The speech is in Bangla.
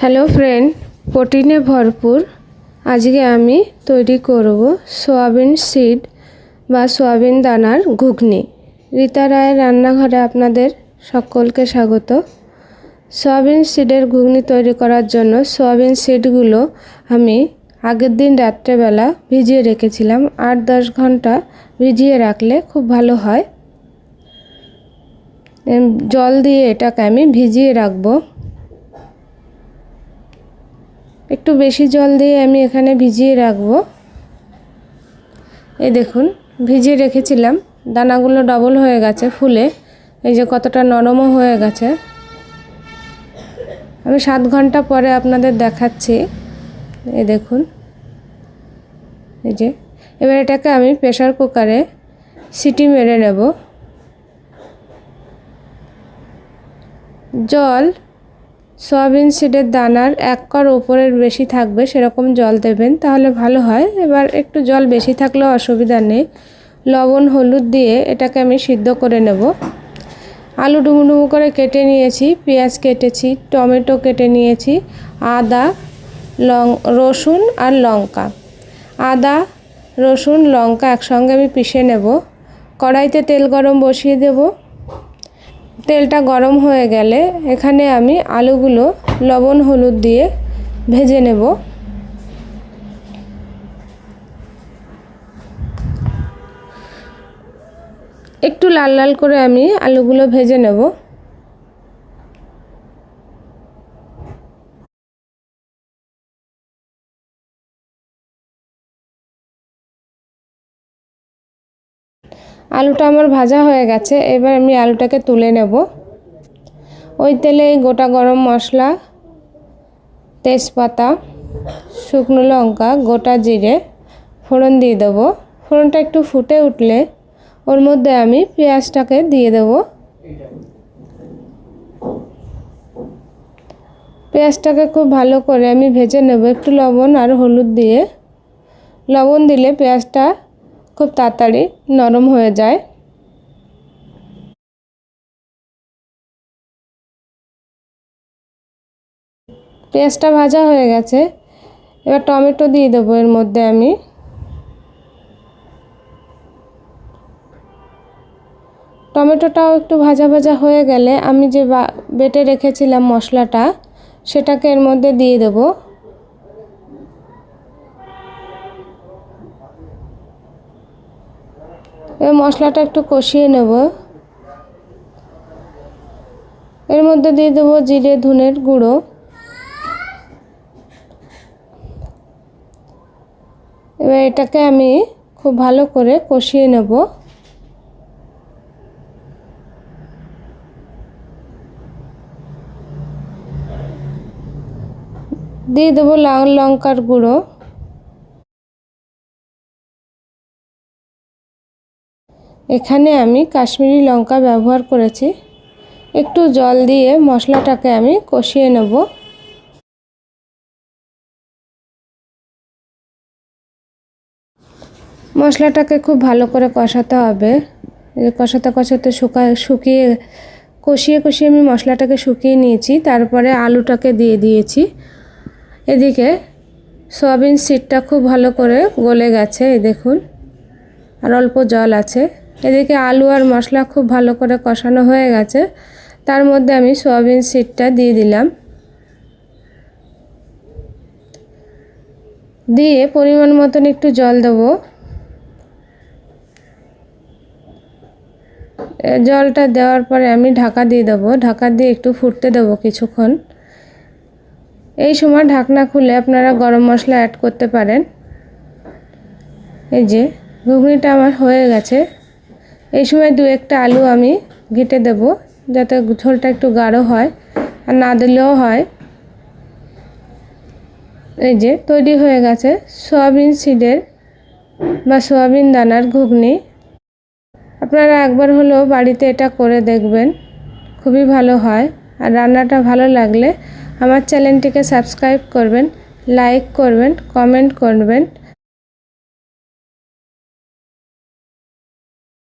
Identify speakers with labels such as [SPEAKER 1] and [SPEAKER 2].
[SPEAKER 1] হ্যালো ফ্রেন্ড, প্রোটিনে ভরপুর। আজকে আমি তৈরি করব সোয়াবিন সিড বা সোয়াবিন দানার ঘুগনি। রীতা রায়ের রান্নাঘরে আপনাদের সকলকে স্বাগত। সোয়াবিন সিডের ঘুগনি তৈরি করার জন্য সোয়াবিন সিডগুলো আমি আগের দিন রাত্রেবেলা ভিজিয়ে রেখেছিলাম। আট দশ ঘণ্টা ভিজিয়ে রাখলে খুব ভালো হয়। জল দিয়ে এটাকে আমি ভিজিয়ে রাখব। একটু বেশি জল দিয়ে আমি এখানে ভিজিয়ে রাখব। এই দেখুন, ভিজিয়ে রেখেছিলাম। দানাগুলো ডবল হয়ে গেছে ফুলে। এই যে কতটা নরমও হয়ে গেছে। আমি সাত ঘণ্টা পরে আপনাদের দেখাচ্ছি। এই দেখুন। এই যে, এবার এটাকে আমি প্রেশার কুকারে সিটি মেরে নেব। জল সয়াবিন সিডের দানার এক কর ওপরের বেশি থাকবে, সেরকম জল দেবেন, তাহলে ভালো হয়। এবার একটু জল বেশি থাকলেও অসুবিধা নেই। লবণ, হলুদ দিয়ে এটাকে আমি সিদ্ধ করে নেব। আলু ডুমু ডুমু করে কেটে নিয়েছি, পেঁয়াজ কেটেছি, টমেটো কেটে নিয়েছি, আদা, লং, রসুন আর লঙ্কা। আদা, রসুন, লঙ্কা একসঙ্গে আমি পিষে নেব। কড়াইতে তেল গরম বসিয়ে দেবো। তেলটা গরম হয়ে গেলে এখানে আমি আলুগুলো লবণ, হলুদ দিয়ে ভেজে নেব। একটু লাল লাল করে আমি আলুগুলো ভেজে নেব। আলুটা আমার ভাজা হয়ে গেছে, এবার আমি আলুটাকে তুলে নেব। ওই তেলে এই গোটা গরম মশলা, তেজপাতা, শুকনো লঙ্কা, গোটা জিরে, ফোড়ন দিয়ে দেবো। ফোড়নটা একটু ফুটে উঠলে ওর মধ্যে আমি পেঁয়াজটাকে দিয়ে দেব। পেঁয়াজটাকে খুব ভালো করে আমি ভেজে নেব, একটু লবণ আর হলুদ দিয়ে। লবণ দিলে পেঁয়াজটা খুব তাড়াতাড়ি নরম হয়ে যায়। পেঁয়াজটা ভাজা হয়ে গেছে। এবার টমেটো দিয়ে দেবো এর মধ্যে আমি। টমেটোটাও একটু ভাজা ভাজা হয়ে গেলে আমি যে বেটে রেখেছিলাম মশলাটা, সেটাকে এর মধ্যে দিয়ে দেবো। এবার মশলাটা একটু কষিয়ে নেব। এর মধ্যে দিয়ে দেবো জিরে, ধনের গুঁড়ো। এবার এটাকে আমি খুব ভালো করে কষিয়ে নেব। দিয়ে দেবো লাল লঙ্কার গুঁড়ো। এখানে আমি কাশ্মীরি লঙ্কা ব্যবহার করেছি। একটু জল দিয়ে মশলাটাকে আমি কষিয়ে নেব। মশলাটাকে খুব ভালো করে কষাতে হবে। কষাতে কষাতে শুকায় শুকিয়ে, কষিয়ে কষিয়ে আমি মশলাটাকে শুকিয়ে নিয়েছি। তারপরে আলুটাকে দিয়ে দিয়েছি। এদিকে সয়াবিন সিডটা খুব ভালো করে গলে গেছে, এই দেখুন। আর অল্প জল আছে। এদিকে আলু আর মশলা খুব ভালো করে কষানো হয়ে গেছে। তার মধ্যে আমি সয়াবিন সিডটা দিয়ে দিলাম। দিয়ে পরিমাণ মতন একটু জল দেবো। জলটা দেওয়ার পরে আমি ঢাকা দিয়ে দেবো। ঢাকা দিয়ে একটু ফুটতে দেবো কিছুক্ষণ। এই সময় ঢাকনা খুলে আপনারা গরম মশলা অ্যাড করতে পারেন। এই যে, ঘুগনিটা আমার হয়ে গেছে। এই সময় দু একটা আলু আমি ঘেটে দেব, যাতে ঝোলটা একটু গাঢ় হয় আর না দিলেও হয়। এই যে তৈরি হয়ে গেছে সয়াবিন সিডের বা সয়াবিন দানার ঘুগনি। আপনারা একবার হলেও বাড়িতে এটা করে দেখবেন, খুবই ভালো হয়। আর রান্নাটা ভালো লাগলে আমার চ্যানেলটিকে সাবস্ক্রাইব করবেন, লাইক করবেন, কমেন্ট করবেন।